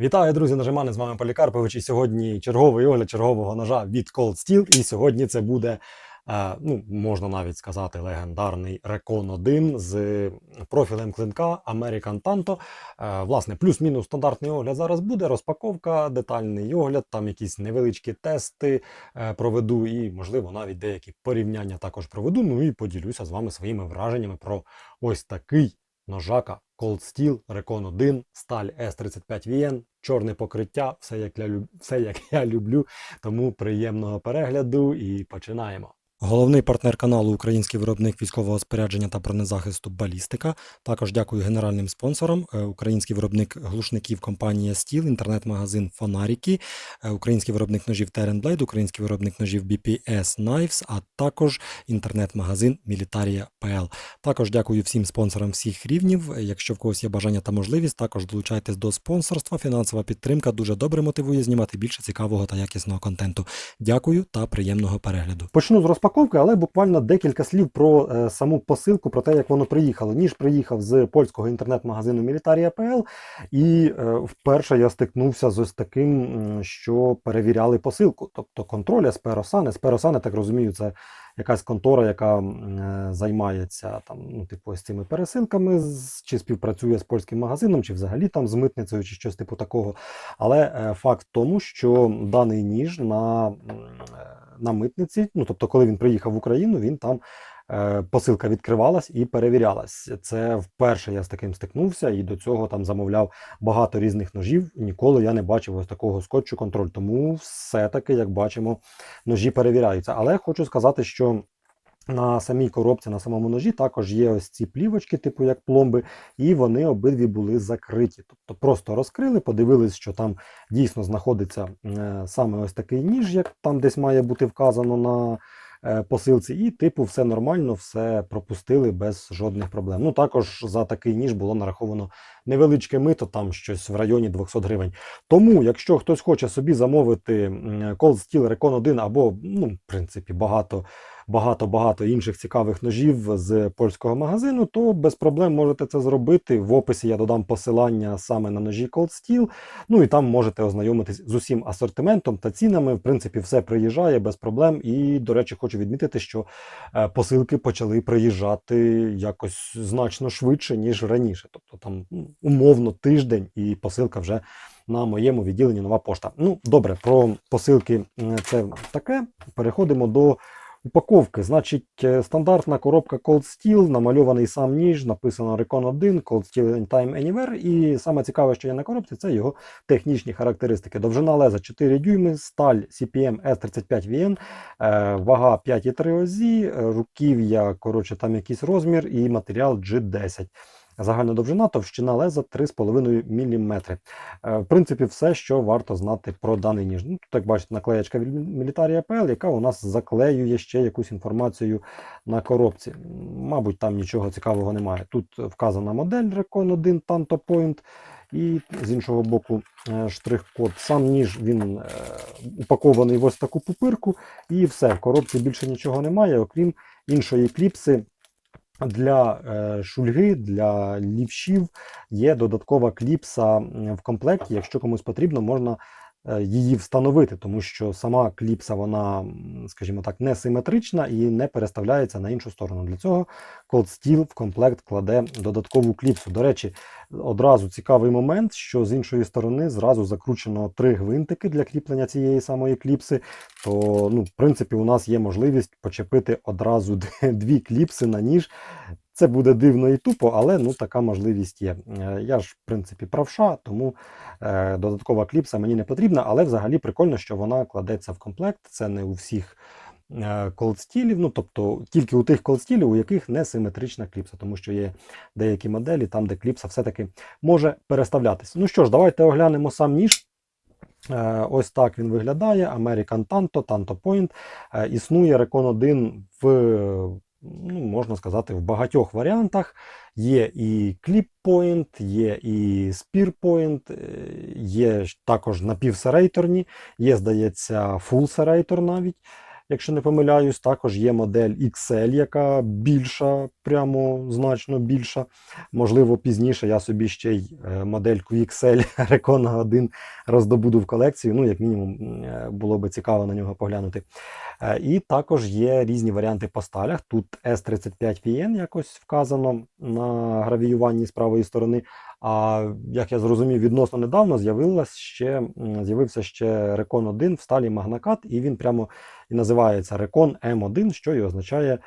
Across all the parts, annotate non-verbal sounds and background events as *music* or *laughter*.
Вітаю, друзі, нажимани, з вами Полікарпович. І сьогодні черговий огляд чергового ножа від Cold Steel. І сьогодні це буде, е, ну, можна навіть сказати, легендарний Recon 1 з профілем клинка American Tanto. Е, власне, плюс-мінус стандартний огляд зараз буде. Розпаковка, детальний огляд, там якісь невеличкі тести е, проведу, і, можливо, навіть деякі порівняння також проведу. Ну і поділюся з вами своїми враженнями про ось такий ножака Cold Steel Recon 1, сталь S35VN, чорне покриття, все як, я, все як я люблю. Тому приємного перегляду і починаємо. Головний партнер каналу український виробник військового спорядження та бронезахисту Балістика. Також дякую генеральним спонсорам. Е, Український виробник глушників компанія Steel, інтернет-магазин Фонаріки, е, український виробник ножів Blade, український виробник ножів BPS Knives, а також інтернет-магазин Militaria.pl. Також дякую всім спонсорам всіх рівнів. Якщо в когось є бажання та можливість, також долучайтесь до спонсорства. Фінансова підтримка дуже добре мотивує знімати більше цікавого та якісного контенту. Дякую та приємного перегляду. Почну з розпаковки, але буквально декілька слів про е, саму посилку, про те, як воно приїхало. Ніж приїхав з польського інтернет-магазину Militaria.pl, і е, вперше я стикнувся з ось таким, що перевіряли посилку. Тобто контроль Есперосане. Есперосане, так розумію, це якась контора, яка е, займається там, ну, типу, з цими пересилками, чи співпрацює з польським магазином, чи взагалі там з митницею, чи щось типу такого. Але е, факт в тому, що даний ніж на, е, на митниці, ну тобто, коли він приїхав в Україну, він там. Е, Посилка відкривалась і перевірялась. Це вперше я з таким стикнувся, і до цього там замовляв багато різних ножів. Ніколи я не бачив ось такого скотчу контроль. Тому все-таки, як бачимо, ножі перевіряються. Але хочу сказати, що на самій коробці, на самому ножі також є ось ці плівочки, типу як пломби, і вони обидві були закриті. Тобто просто розкрили, подивились, що там дійсно знаходиться е, саме ось такий ніж, як там десь має бути вказано на посилці, і типу все нормально, все пропустили без жодних проблем. Ну також за такий ніж було нараховано невеличке мито, там щось в районі 200 гривень. Тому, якщо хтось хоче собі замовити Cold Steel Recon 1 або, ну, в принципі, багато багато-багато інших цікавих ножів з польського магазину, то без проблем можете це зробити. В описі я додам посилання саме на ножі Cold Steel. Ну і там можете ознайомитись з усім асортиментом та цінами. В принципі, все приїжджає без проблем. І, до речі, хочу відмітити, що е, посилки почали приїжджати якось значно швидше, ніж раніше. Тобто там ну, умовно тиждень, і посилка вже на моєму відділенні нова пошта. Ну, добре, про посилки це таке. Переходимо до упаковки. Значить, е, стандартна коробка Cold Steel, намальований сам ніж, написано Recon 1, Cold Steel Time Anywhere. І саме цікаве, що є на коробці, це його технічні характеристики. Довжина леза 4 дюйми, сталь CPM S35VN, е, вага 5,3 ОЗі, е, руків'я, коротше, там якийсь розмір і матеріал G10. Загальна довжина, товщина леза 3,5 мм. Е, В принципі, все, що варто знати про даний ніж. Ну, тут, як бачите, наклеєчка від яка у нас заклеює ще якусь інформацію на коробці. Мабуть, там нічого цікавого немає. Тут вказана модель Recon 1 Tanto Point. І з іншого боку е, штрих-код. Сам ніж він е, упакований в ось таку пупирку, і все. В коробці більше нічого немає, окрім іншої кліпси. Для е, шульги, для лівшів є додаткова кліпса в комплекті. Якщо комусь потрібно, можна її встановити, тому що сама кліпса, вона, скажімо так, не симетрична і не переставляється на іншу сторону. Для цього Cold Steel в комплект кладе додаткову кліпсу. До речі, одразу цікавий момент, що з іншої сторони зразу закручено три гвинтики для кріплення цієї самої кліпси. То, ну, в принципі, у нас є можливість почепити одразу *laughs* дві кліпси на ніж. Це буде дивно і тупо, але ну така можливість є. Е, Я ж, в принципі, правша, тому е, додаткова кліпса мені не потрібна, але взагалі прикольно, що вона кладеться в комплект. Це не у всіх е, колдстілів, ну тобто тільки у тих колдстілів, у яких не симетрична кліпса, тому що є деякі моделі, там, де кліпса все-таки може переставлятися. Ну що ж, давайте оглянемо сам ніж. Ось так він виглядає. American Tanto, Tanto Point. Існує Recon 1 в, ну, можна сказати, в багатьох варіантах. Є і Point, є і Point, е, є також напівсерейторні, є, здається, full серейтор навіть. Якщо не помиляюсь. Також є модель XL, яка більша, прямо значно більша. Можливо, пізніше я собі ще й е, модельку XL Recon 1 роздобуду в колекцію. Ну, як мінімум, е, було би цікаво на нього поглянути. Е, І також є різні варіанти по сталях. Тут S35PN якось вказано на гравіюванні з правої сторони. А як я зрозумів, відносно недавно ще, з'явився ще Recon 1 в сталі Magnacat, і він прямо і називається Recon M1, що і означає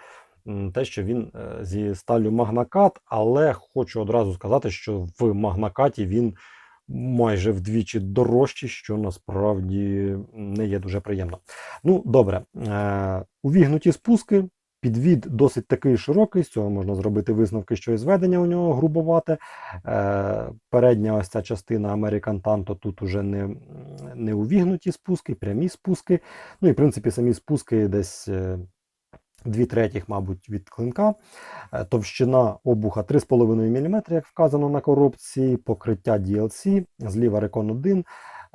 те, що він е, зі сталю Magnacat, але хочу одразу сказати, що в Магнакаті він майже вдвічі дорожчий, що насправді не є дуже приємно. Ну, добре, е, увігнуті спуски. Підвід досить такий широкий, з цього можна зробити висновки, що і зведення у нього грубовате. Е, передня ось ця частина American Tanto тут уже не, не увігнуті спуски, прямі спуски. Ну і в принципі самі спуски десь е, дві третіх, мабуть, від клинка. Е, Товщина обуха 3,5 мм, як вказано на коробці, покриття DLC, зліва Recon 1.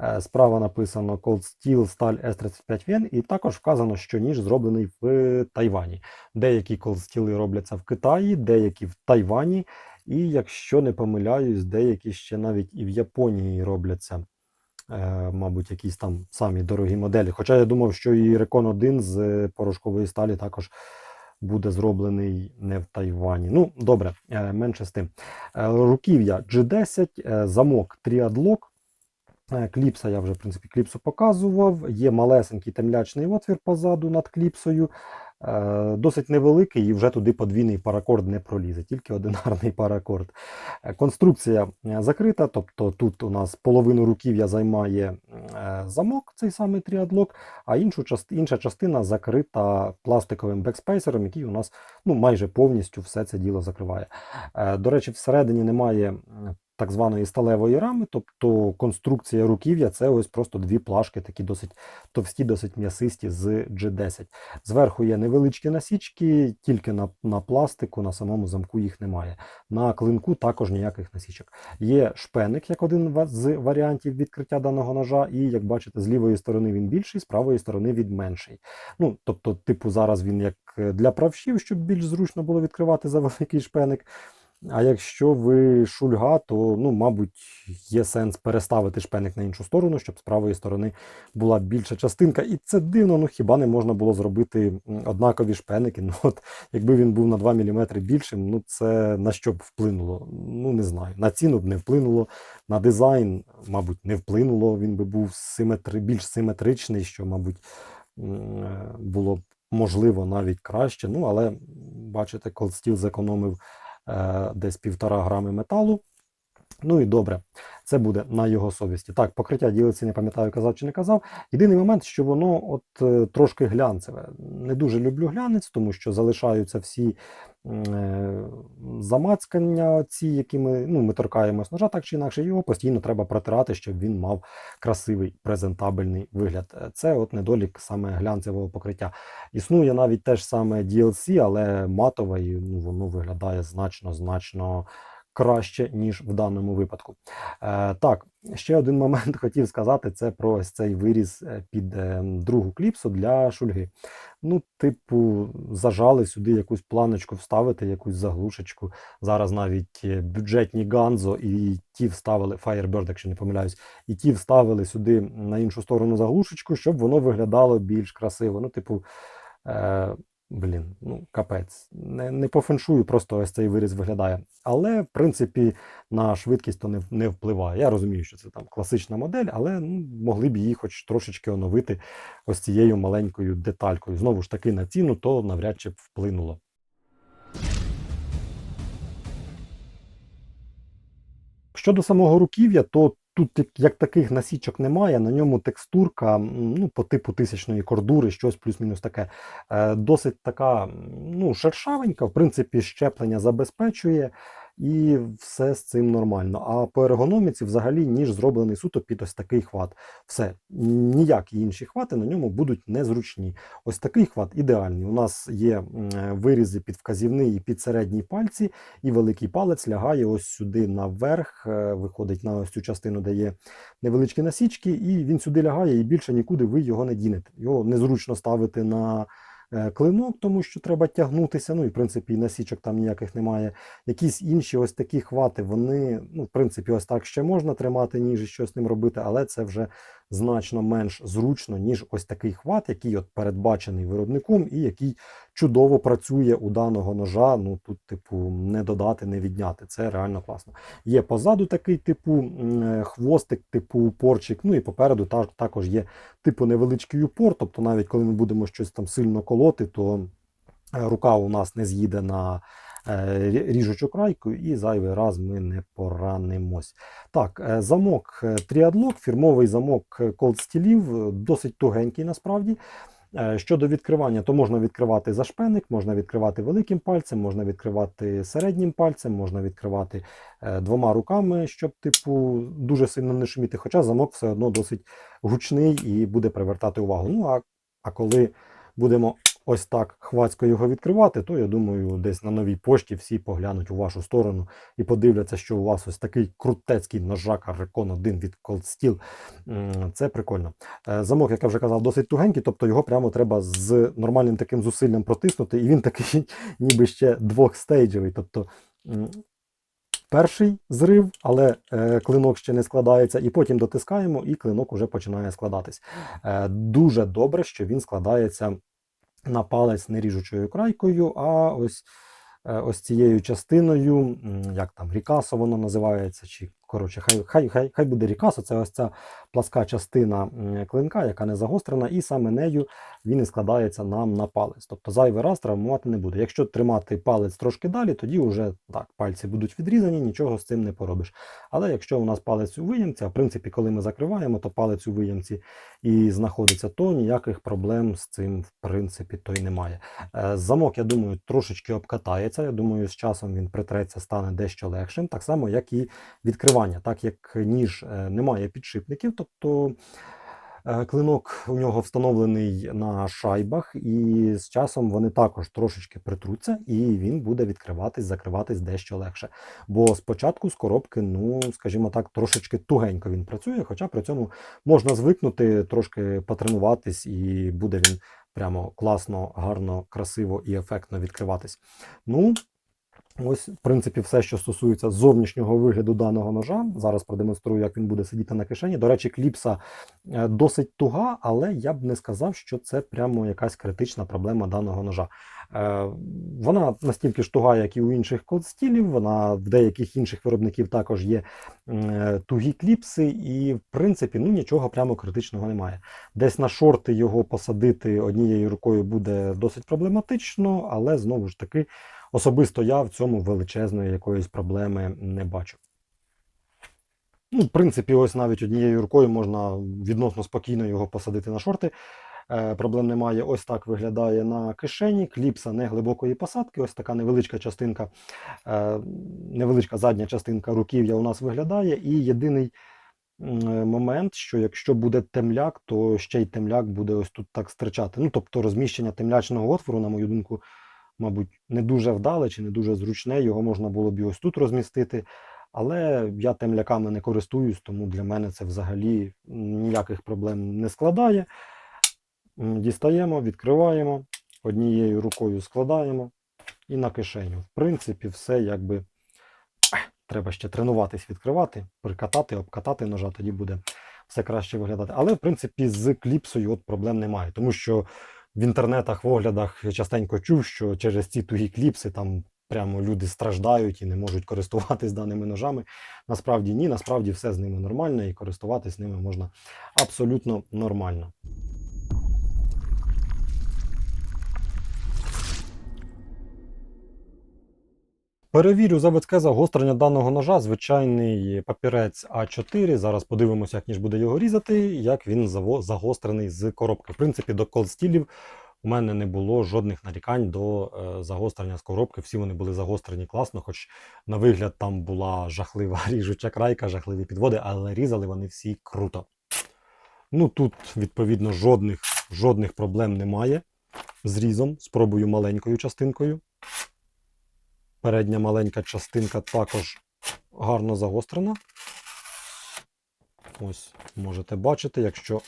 Е, Справа написано Cold Steel сталь S35VN, і також вказано, що ніж зроблений в Тайвані. Деякі Cold Steel робляться в Китаї, деякі в Тайвані, і якщо не помиляюсь, деякі ще навіть і в Японії робляться. Е, Мабуть, якісь там самі дорогі моделі. Хоча я думав, що і Recon 1 з порошкової сталі також буде зроблений не в Тайвані. Ну, добре, е, менше з тим. Руків'я G10, е, замок Triadlock. Е, Кліпса я вже, в принципі, кліпсу показував. Є малесенький темлячний отвір позаду над кліпсою. Е, Досить невеликий і вже туди подвійний паракорд не пролізе, тільки одинарний *laughs* паракорд. Е, Конструкція закрита, тобто тут у нас половину руків'я займає замок, цей самий тріадлок, а іншу інша частина закрита пластиковим бекспейсером, який у нас ну, майже повністю все це діло закриває. До речі, всередині немає так званої сталевої рами, тобто конструкція руків'я це ось просто дві плашки, такі досить товсті, досить м'ясисті з G10. Зверху є невеличкі насічки, тільки на, на пластику, на самому замку їх немає. На клинку також ніяких насічок. Є шпеник, як один з варіантів відкриття даного ножа, і як бачите, з лівої сторони він більший, з правої сторони він менший. Ну, тобто, типу, зараз він як е, для правшів, щоб більш зручно було відкривати за великий шпеник. А якщо ви шульга, то ну, мабуть, є сенс переставити шпеник на іншу сторону, щоб з правої сторони була більша частинка. І це дивно, ну хіба не можна було зробити однакові шпеники. *laughs* Ну от якби він був на 2 мм більшим, ну це на що б вплинуло? Ну не знаю. На ціну б не вплинуло, на дизайн, мабуть, не вплинуло. Він би був симетри... більш симетричний, що, мабуть, е, було б можливо навіть краще. Ну, але бачите, Steel зекономив десь півтора грами металу. Ну і добре, це буде на його совісті. Так, покриття ділиться, не пам'ятаю, казав чи не казав. Єдиний момент, що воно от е, трошки глянцеве. Не дуже люблю глянець, тому що залишаються всі е, замацкання, ці, які ми, ну, ми торкаємось ножа так чи інакше, його постійно треба протирати, щоб він мав красивий презентабельний вигляд. Е, Це от недолік саме глянцевого покриття. Існує навіть теж саме DLC, але матове, і ну, воно виглядає значно, значно краще, ніж в даному випадку. Е, так, ще один момент *laughs* хотів сказати: це про ось цей виріз е, під е, другу кліпсу для шульги. Ну, типу, зажали сюди якусь планочку вставити, якусь заглушечку. Зараз навіть е, бюджетні Ганзо і ті вставили Firebird, якщо не помиляюсь, і ті вставили сюди на іншу сторону заглушечку, щоб воно виглядало більш красиво. Ну, типу, е, блін, ну капець. Не, не по феншую, просто ось цей виріз виглядає. Але, в принципі, на швидкість то не, не впливає. Я розумію, що це там класична модель, але ну, могли б її хоч трошечки оновити ось цією маленькою деталькою. Знову ж таки, на ціну то навряд чи б вплинуло. Щодо самого руків'я, то тут як- таких насічок немає. На ньому текстурка ну, по типу тисячної кордури, щось плюс-мінус таке. Е, досить така ну, шершавенька, в принципі, щеплення забезпечує. І все з цим нормально. А по ергономіці взагалі ніж зроблений суто під ось такий хват. Все, ніякі інші хвати на ньому будуть незручні. Ось такий хват ідеальний. У нас є вирізи під вказівний і під середній пальці, і великий палець лягає ось сюди наверх, е, виходить на ось цю частину, де є невеличкі насічки, і він сюди лягає, і більше нікуди ви його не дінете. Його незручно ставити на клинок, тому що треба тягнутися. Ну і в принципі і насічок там ніяких немає. Якісь інші ось такі хвати, вони, ну, в принципі, ось так ще можна тримати ніж і щось з ним робити, але це вже значно менш зручно, ніж ось такий хват, який от передбачений виробником, і який чудово працює у даного ножа. Ну тут, типу, не додати, не відняти. Це реально класно. Є позаду такий типу е, хвостик, типу упорчик. Ну і попереду та- також є типу невеличкий упор. Тобто, навіть коли ми будемо щось там сильно колоти, то е, рука у нас не з'їде на ріжучу крайку, і зайвий раз ми не поранимось. Так, е, замок е, Triadlock, фірмовий замок е, е, досить тугенький насправді. Е, Щодо відкривання, то можна відкривати за шпеник, можна відкривати великим пальцем, можна відкривати середнім пальцем, можна відкривати е, двома руками, щоб, типу, дуже сильно не шуміти. Хоча замок все одно досить гучний і буде привертати увагу. Ну а, а коли будемо ось так хвацько його відкривати, то я думаю, десь на новій пошті всі поглянуть у вашу сторону і подивляться, що у вас ось такий крутецький ножак Recon 1 від Cold Steel. Це прикольно. Е, Замок, як я вже казав, досить тугенький, тобто його прямо треба з нормальним таким зусиллям протиснути, і він такий, *laughs* ніби ще двохстейджевий. Тобто перший зрив, але е, клинок ще не складається, і потім дотискаємо, і клинок уже починає складатись. Е, Дуже добре, що він складається на палець не ріжучою крайкою, а ось. е, Ось цією частиною, як там рікасо воно називається, чи коротше, хай, хай, хай, хай буде рікасо, це ось ця пласка частина клинка, яка не загострена, і саме нею він і складається нам на палець. Тобто зайвий раз травмувати не буде. Якщо тримати палець трошки далі, тоді вже так, пальці будуть відрізані, нічого з цим не поробиш. Але якщо у нас палець у виємці, а в принципі, коли ми закриваємо, то палець у виємці і знаходиться, то ніяких проблем з цим в принципі то й немає. Е, Замок, я думаю, трошечки обкатається. Я думаю, з часом він притреться, стане дещо легшим, так само, як і відкривання, так як ніж е, не має підшипників, тобто. е, Клинок у нього встановлений на шайбах, і з часом вони також трошечки притруться, і він буде відкриватись, закриватись дещо легше. Бо спочатку з коробки, ну скажімо так, трошечки тугенько він працює, хоча при цьому можна звикнути, трошки потренуватись, і буде він прямо класно, гарно, красиво і ефектно відкриватись. Ну, ось, в принципі, все, що стосується зовнішнього вигляду даного ножа. Зараз продемонструю, як він буде сидіти на кишені. До речі, кліпса е, досить туга, але я б не сказав, що це прямо якась критична проблема даного ножа. Е, Вона настільки ж туга, як і у інших кодстілів, вона в деяких інших виробників також є е, тугі кліпси, і в принципі ну, нічого прямо критичного немає. Десь на шорти його посадити однією рукою буде досить проблематично, але знову ж таки, особисто я в цьому величезної якоїсь проблеми не бачу. Ну, в принципі, ось навіть однією рукою можна відносно спокійно його посадити на шорти. Е, проблем немає. Ось так виглядає на кишені. Кліпса не глибокої посадки. Ось така невеличка частинка, е, невеличка задня частинка руків'я у нас виглядає. І єдиний е, момент, що якщо буде темляк, то ще й темляк буде ось тут так стирчати. Ну, тобто розміщення темлячного отвору, на мою думку, мабуть, не дуже вдале чи не дуже зручне. Його можна було б і ось тут розмістити. Але я темляками не користуюсь, тому для мене це взагалі ніяких проблем не складає. Дістаємо, відкриваємо, однією рукою складаємо і на кишеню. В принципі, все якби треба ще тренуватись відкривати, прикатати, обкатати ножа, тоді буде все краще виглядати. Але, в принципі, з кліпсою от проблем немає, тому що в інтернетах, в оглядах частенько чув, що через ці тугі кліпси там прямо люди страждають і не можуть користуватись даними ножами. Насправді ні, насправді все з ними нормально і користуватись ними можна абсолютно нормально. Перевірю заводське загострення даного ножа, звичайний папірець А4. Зараз подивимося, як ніж буде його різати, як він загострений з коробки. В принципі, до колстілів у мене не було жодних нарікань до е, загострення скоробки. Всі вони були загострені класно, хоч на вигляд там була жахлива *laughs* ріжуча крайка, жахливі підводи, але різали вони всі круто. Ну тут, відповідно, жодних, жодних проблем немає з різом. Спробую маленькою частинкою. Передня маленька частинка також гарно загострена. Ось можете бачити, якщо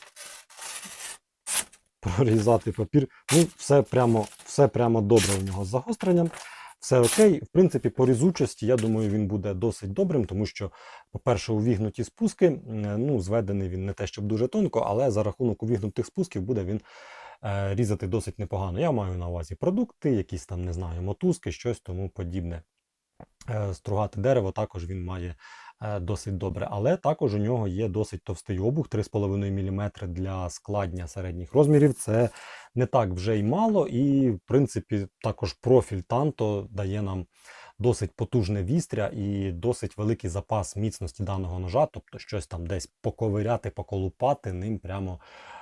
прорізати папір. Ну, все прямо, все прямо добре у нього з загостренням. Все окей. В принципі, по різучості, я думаю, він буде досить добрим, тому що, по-перше, увігнуті спуски, ну, зведений він не те, щоб дуже тонко, але за рахунок увігнутих спусків буде він різати досить непогано. Я маю на увазі продукти, якісь там, не знаю, мотузки, щось тому подібне. Е, Стругати дерево також він має е, досить добре, але також у нього є досить товстий обух 3,5 мм для складня середніх розмірів. Це не так вже й мало, і в принципі також профіль Танто дає нам досить потужне вістря і досить великий запас міцності даного ножа, тобто щось там десь поковиряти, поколупати ним прямо е,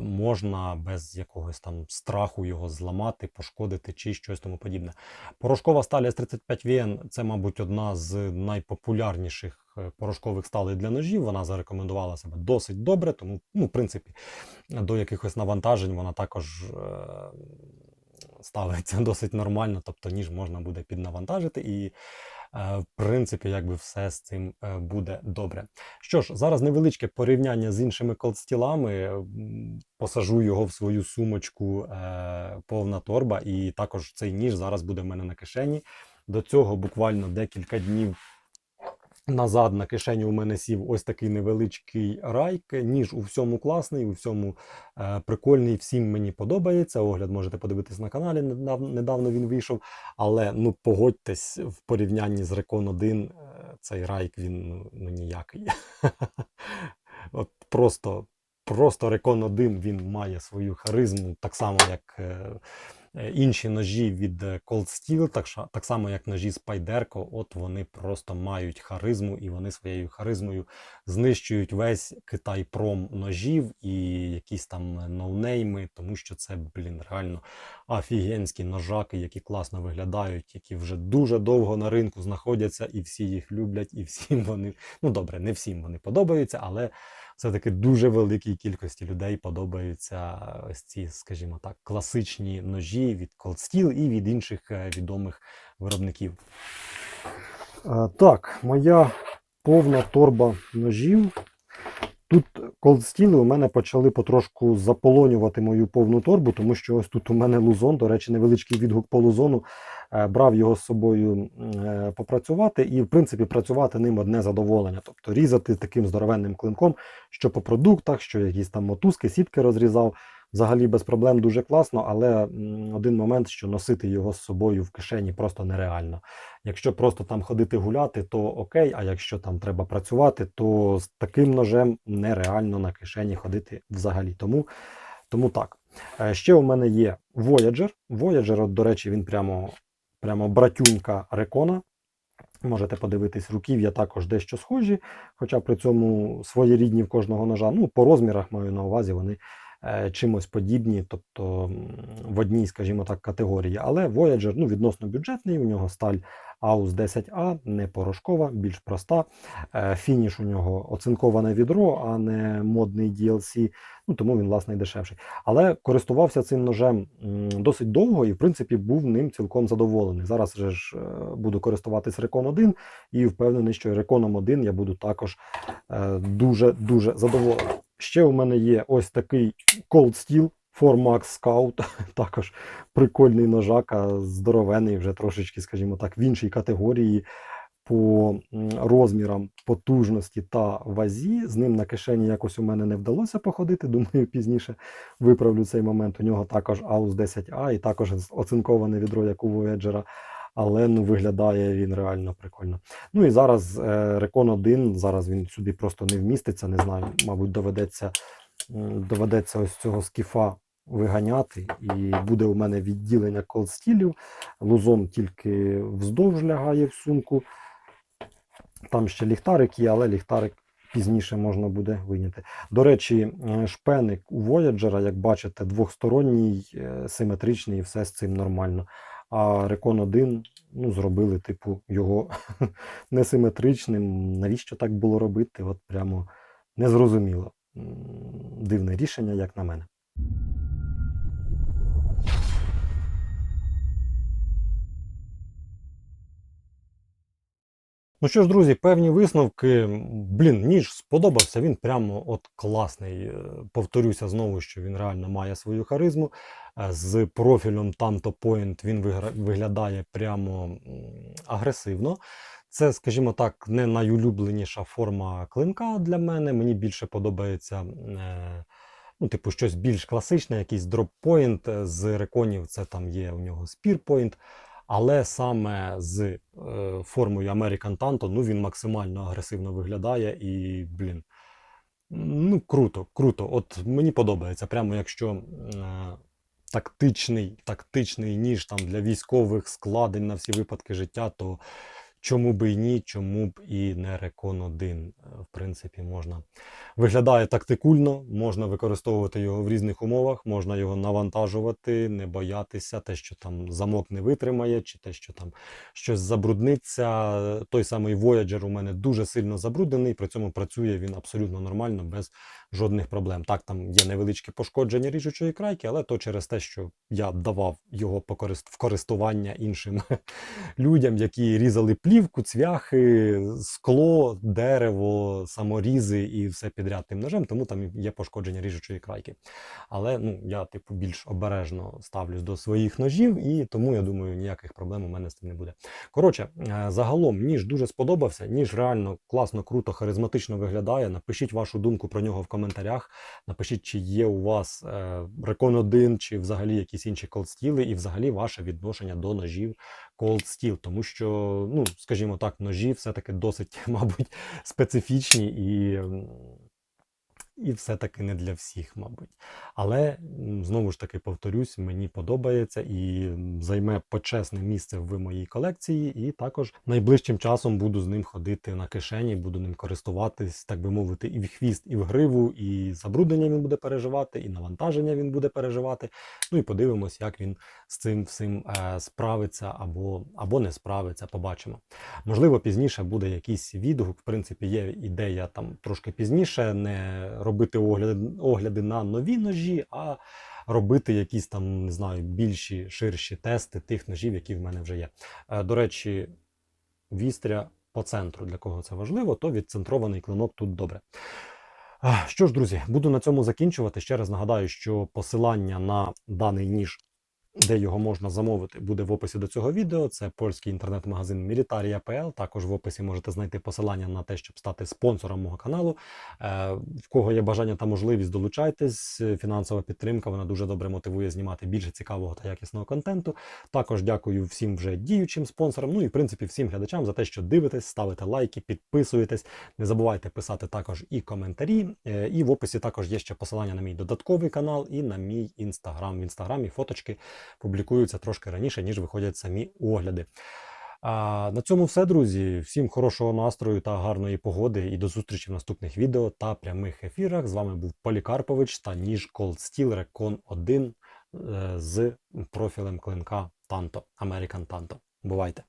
можна без якогось там страху його зламати, пошкодити чи щось тому подібне. Порошкова сталь S35VN це, мабуть, одна з найпопулярніших е, порошкових сталей для ножів. Вона зарекомендувала себе досить добре, тому, ну, в принципі, до якихось навантажень вона також е, ставиться *laughs* досить нормально, тобто ніж можна буде піднавантажити і. Е, В принципі, якби все з цим е, буде добре. Що ж, зараз невеличке порівняння з іншими колдстілами. Посажу його в свою сумочку е, повна торба, і також цей ніж зараз буде в мене на кишені. До цього буквально декілька днів назад на кишені у мене сів ось такий невеличкий райк. Ніж у всьому класний, у всьому е, прикольний, всім мені подобається. Огляд можете подивитись на каналі. Недавно, він вийшов. Але ну погодьтесь, в порівнянні з Recon 1 е, цей райк він ну, ну ніякий. *laughs* От просто, просто Recon 1 він має свою харизму, так само як. Е, Інші ножі від е, Cold Steel, так, так само як ножі Spyderco, от вони просто мають харизму і вони своєю харизмою знищують весь Китай пром ножів і якісь там ноунейми, тому що це, блін, реально офігенські ножаки, які класно виглядають, які вже дуже довго на ринку знаходяться, і всі їх люблять, і всім вони, ну добре, не всім вони подобаються, але все-таки дуже великій кількості людей подобаються ось ці, скажімо так, класичні ножі від Cold Steel і від інших е, відомих виробників. Е, Так, моя повна торба ножів. Тут Steel у мене почали потрошку заполонювати мою повну торбу, тому що ось тут у мене лузон, до речі, невеличкий відгук по лузону. Е, Брав його з собою е, попрацювати, і, в принципі, працювати ним одне задоволення. Тобто різати таким здоровенним клинком, що по продуктах, що якісь там мотузки, сітки розрізав. Взагалі без проблем дуже класно, але один момент, що носити його з собою в кишені просто нереально. Якщо просто там ходити гуляти, то окей, а якщо там треба працювати, то з таким ножем нереально на кишені ходити взагалі. Тому, тому так. Е, Ще у мене є Voyager. Voyager, от, до речі, він прямо, прямо братюнька Рекона. Можете подивитись, руків'я також дещо схожі, хоча при цьому своєрідні в кожного ножа. Ну, по розмірах маю на увазі, вони чимось подібні, тобто в одній, скажімо так, категорії. Але Voyager ну, відносно бюджетний, у нього сталь AUS 10A, не порошкова, більш проста. Е, Фініш у нього оцинковане відро, а не модний DLC, ну, тому він, власне, дешевший. Але користувався цим ножем досить довго і, в принципі, був ним цілком задоволений. Зараз же ж е, буду користуватись Recon 1 і впевнений, що Recon 1 я буду також е, дуже-дуже задоволений. Ще у мене є ось такий Cold Steel Formax Scout, *laughs* також прикольний ножака, здоровений, вже трошечки, скажімо так, в іншій категорії по розмірам, потужності та вазі. З ним на кишені якось у мене не вдалося походити. *laughs* Думаю, пізніше виправлю цей момент. У нього також AUS 10A і також оцинковане відро, як у Voyager. Але ну, виглядає він реально прикольно. Ну і зараз е, Recon 1, зараз він сюди просто не вміститься. Не знаю, мабуть, доведеться, доведеться ось цього скіфа виганяти. І буде у мене відділення колстілів. Лузон тільки вздовж лягає в сумку. Там ще ліхтарик є, але ліхтарик пізніше можна буде виняти. До речі, шпеник у Voyager, як бачите, двохсторонній, е, симетричний, і все з цим нормально. А Recon 1 ну, зробили, типу, його *laughs* несиметричним. Навіщо так було робити? От прямо незрозуміло. Дивне рішення, як на мене. Ну що ж, друзі, певні висновки. Блін, ніж сподобався. Він прямо от класний. Е, Повторюся знову, що він реально має свою харизму. Е, З профілем Tanto Point він виглядає прямо агресивно. Це, скажімо так, не найулюбленіша форма клинка для мене. Мені більше подобається. е, Ну, типу, щось більш класичне, якийсь дроппойнт з реконів, це там є у нього спірпойнт. Але саме з е, формою American Tanto, ну він максимально агресивно виглядає і, блін, ну круто, круто. От мені подобається. Прямо якщо е, тактичний, тактичний ніж там для військових складень на всі випадки життя, то чому би і ні, чому б і не Recon 1. Е, В принципі, можна. Виглядає тактикульно, можна використовувати його в різних умовах, можна його навантажувати, не боятися, те, що там замок не витримає, чи те, що там щось забрудниться. Той самий Voyager у мене дуже сильно забруднений, при цьому працює він абсолютно нормально, без жодних проблем. Так, там є невеличкі пошкодження ріжучої крайки, але то через те, що я давав його в користування іншим *laughs* людям, які різали плівку, цвяхи, скло, дерево, саморізи і все підряд тим ножем, тому там є пошкодження ріжучої крайки. Але ну, я, типу, більш обережно ставлюсь до своїх ножів, і тому я думаю, ніяких проблем у мене з цим не буде. Коротше, е, загалом ніж дуже сподобався. Ніж реально класно, круто, харизматично виглядає. Напишіть вашу думку про нього в коментарях. Напишіть, чи є у вас е, Recon 1, чи взагалі якісь інші колдстіли, і взагалі ваше відношення до ножів Steel, тому що, ну, скажімо так, ножі все-таки досить, *laughs* мабуть, специфічні і, і все-таки не для всіх, мабуть. Але знову ж таки повторюсь, мені подобається і займе почесне місце в моїй колекції. І також найближчим часом буду з ним ходити на кишені, буду ним користуватись, так би мовити, і в хвіст, і в гриву, і забруднення він буде переживати, і навантаження він буде переживати. Ну і подивимось, як він з цим всім е, справиться або, або не справиться. Побачимо. Можливо, пізніше буде якийсь відгук. В принципі, є ідея там трошки пізніше не робити огляди, огляди на нові ножі, а робити якісь там, не знаю, більші, ширші тести тих ножів, які в мене вже є. Е, До речі, вістря по центру, для кого це важливо, то відцентрований клинок тут добре. Що ж, друзі, буду на цьому закінчувати. Ще раз нагадаю, що посилання на даний ніж, де його можна замовити, буде в описі до цього відео. Це польський інтернет-магазин Militaria.pl. Також в описі можете знайти посилання на те, щоб стати спонсором мого каналу. Е, В кого є бажання та можливість, долучайтесь. Фінансова підтримка вона дуже добре мотивує знімати більше цікавого та якісного контенту. Також дякую всім вже діючим спонсорам. Ну і в принципі всім глядачам за те, що дивитесь, ставите лайки, підписуєтесь. Не забувайте писати також і коментарі. Е, І в описі також є ще посилання на мій додатковий канал і на мій інстаграм. В інстаграмі фоточки публікуються трошки раніше, ніж виходять самі огляди. А на цьому все, друзі. Всім хорошого настрою та гарної погоди. І до зустрічі в наступних відео та прямих ефірах. З вами був Полікарпович та ніж Cold Steel Recon 1 е, з профілем клинка Tanto, American Tanto. Бувайте!